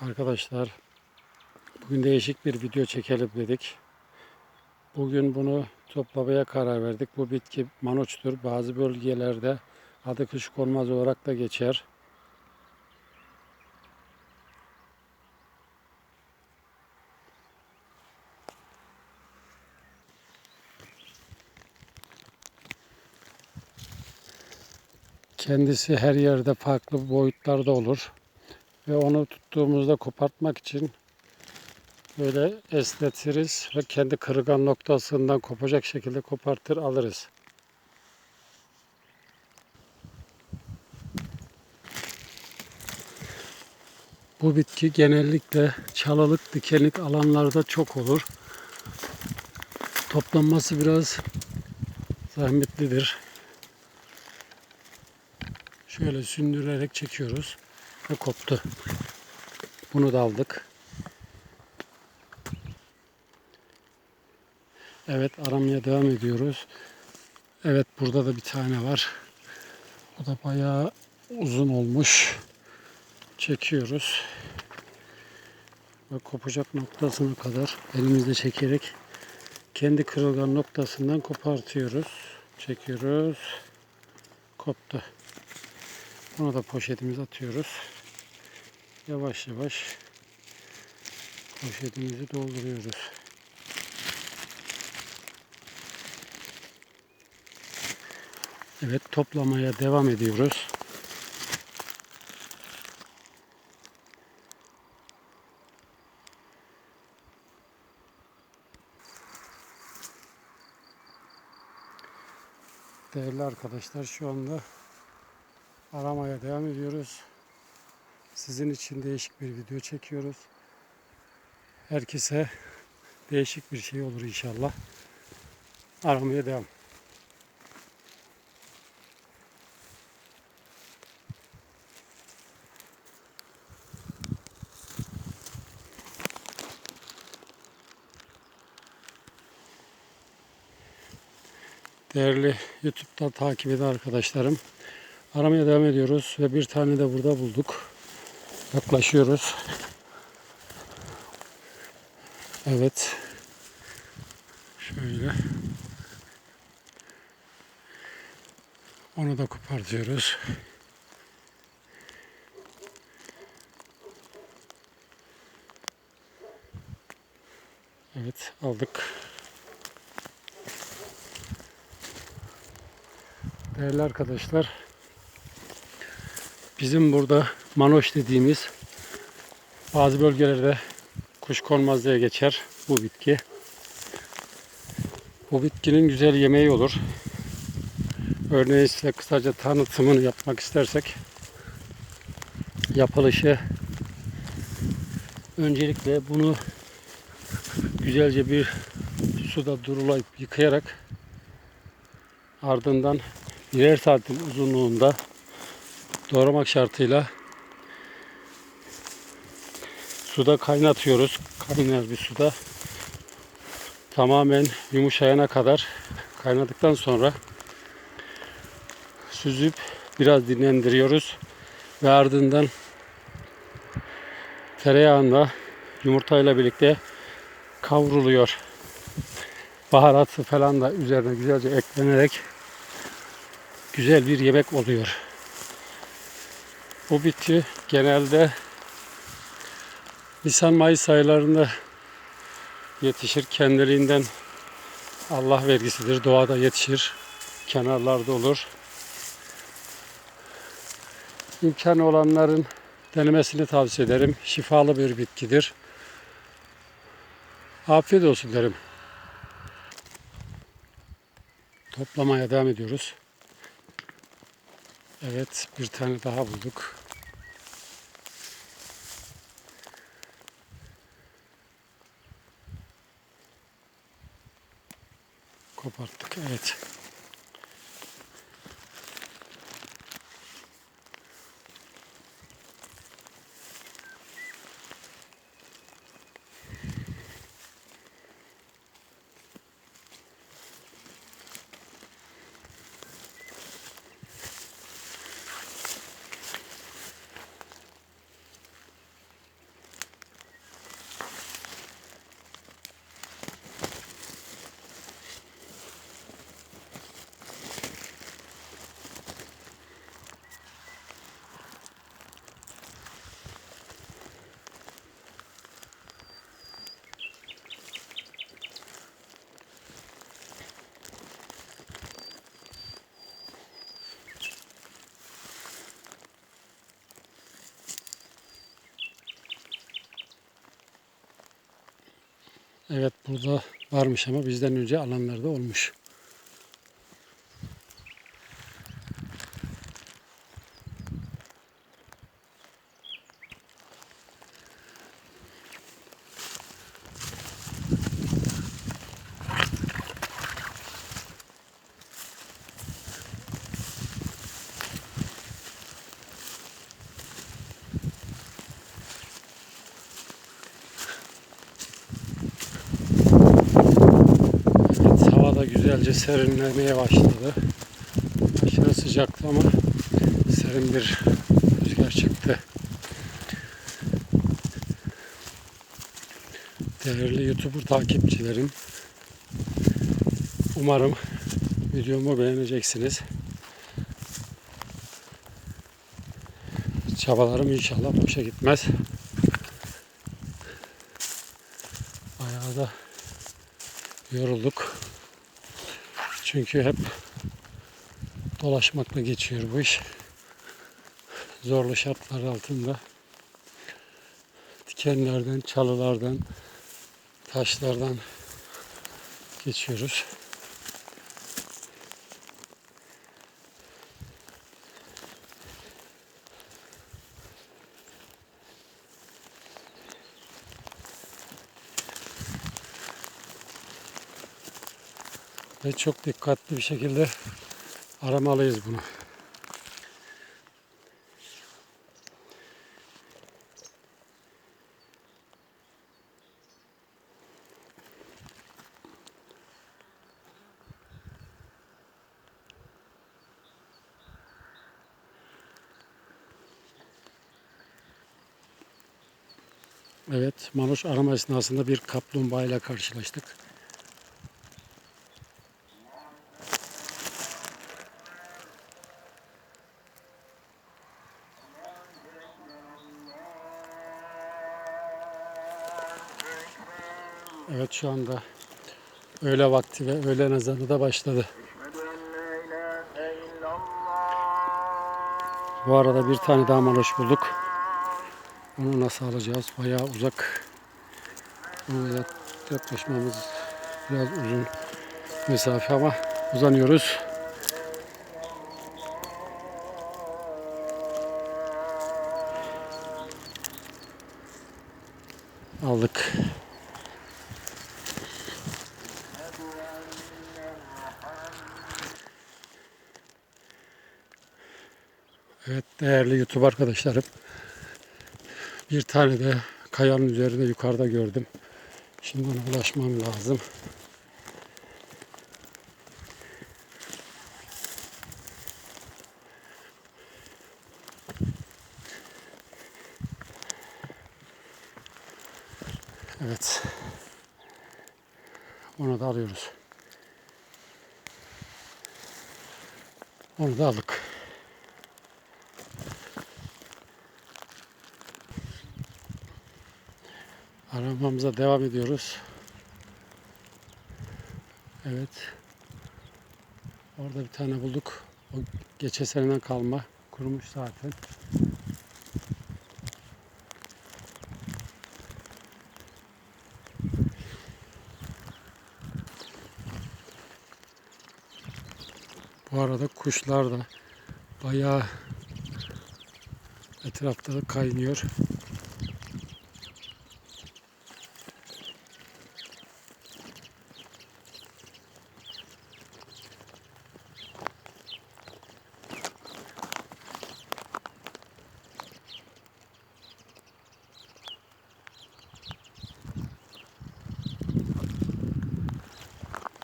Arkadaşlar bugün değişik bir video çekelim dedik. Bugün bunu toplamaya karar verdik. Bu bitki manoçtur. Bazı bölgelerde adı kuşkonmaz olarak da geçer. Kendisi her yerde farklı boyutlarda olur. Ve onu tuttuğumuzda kopartmak için böyle esnetiriz ve kendi kırıgan noktasından kopacak şekilde kopartır alırız. Bu bitki genellikle çalılık, dikenlik alanlarda çok olur. Toplanması biraz zahmetlidir. Şöyle sündürerek çekiyoruz ve koptu. Bunu da aldık. Evet aramaya devam ediyoruz. Evet burada da bir tane var. O da bayağı uzun olmuş. Çekiyoruz. Ve kopacak noktasına kadar elimizle çekerek kendi kırılgan noktasından kopartıyoruz. Çekiyoruz. Koptu. Bunu da poşetimize atıyoruz. Yavaş yavaş poşetimizi dolduruyoruz. Evet toplamaya devam ediyoruz. Değerli arkadaşlar şu anda aramaya devam ediyoruz. Sizin için değişik bir video çekiyoruz. Herkese değişik bir şey olur inşallah. Aramaya devam. Değerli YouTube'da takip eden arkadaşlarım. Aramaya devam ediyoruz ve bir tane de burada bulduk. Yaklaşıyoruz. Evet. Şöyle. Onu da kopartıyoruz. Evet aldık. Değerli arkadaşlar, bizim burada manoş dediğimiz bazı bölgelerde kuşkonmaz diye geçer bu bitki. Bu bitkinin güzel yemeği olur. Örneğin size kısaca tanıtımını yapmak istersek yapılışı öncelikle bunu güzelce bir suda durulayıp yıkayarak ardından birer santim uzunluğunda doğramak şartıyla suda kaynatıyoruz. Kaynar bir suda tamamen yumuşayana kadar kaynadıktan sonra süzüp biraz dinlendiriyoruz ve ardından tereyağında yumurtayla birlikte kavruluyor. Baharatı falan da üzerine güzelce eklenerek güzel bir yemek oluyor. Bu bitki genelde Nisan-Mayıs aylarında yetişir. Kendiliğinden Allah vergisidir. Doğada yetişir. Kenarlarda olur. İmkanı olanların denemesini tavsiye ederim. Şifalı bir bitkidir. Afiyet olsun derim. Toplamaya devam ediyoruz. Evet, bir tane daha bulduk. Koparttık, evet. Evet burada varmış ama bizden önce alanlarda olmuş. Evet, hava da güzelce serinlemeye başladı. Aşırı sıcaktı ama serin bir rüzgar çıktı. Değerli YouTuber takipçilerim, umarım videomu beğeneceksiniz. Çabalarım inşallah boşa gitmez. Bayağı da yorulduk. Çünkü hep dolaşmakla geçiyor bu iş. Zorlu şartlar altında dikenlerden, çalılardan, taşlardan geçiyoruz. Ve çok dikkatli bir şekilde aramalıyız bunu. Evet, Manuş arama esnasında bir kaplumbağa ile karşılaştık. Evet şu anda öğle vakti ve öğlen ezanı da başladı. Bu arada bir tane daha maloş bulduk. Onu nasıl alacağız? Bayağı uzak. Ona yak- yaklaşmamız biraz uzun mesafe ama uzanıyoruz. Aldık. Değerli YouTube arkadaşlarım. Bir tane de kayanın üzerinde yukarıda gördüm. Şimdi ona ulaşmam lazım. Evet. Onu da alıyoruz. Onu da aldık. Aramamıza devam ediyoruz. Evet. Orada bir tane bulduk. O geçen seneden kalma. Kurumuş zaten. Bu arada kuşlar da bayağı etrafta da kaynıyor.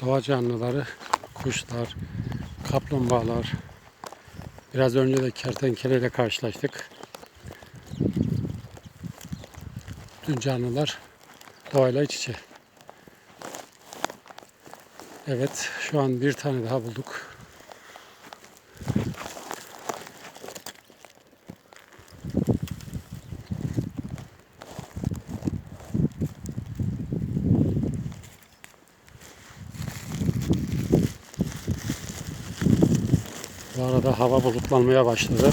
Doğa canlıları, kuşlar, kaplumbağalar. Biraz önce de kertenkeleyle karşılaştık. Bütün canlılar doğayla iç içe. Evet, şu an bir tane daha bulduk. Arada hava bulutlanmaya başladı.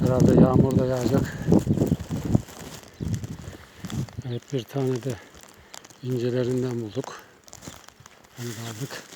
Herhalde yağmur da yağacak. Evet bir tane de incelerinden bulduk. Onu da aldık.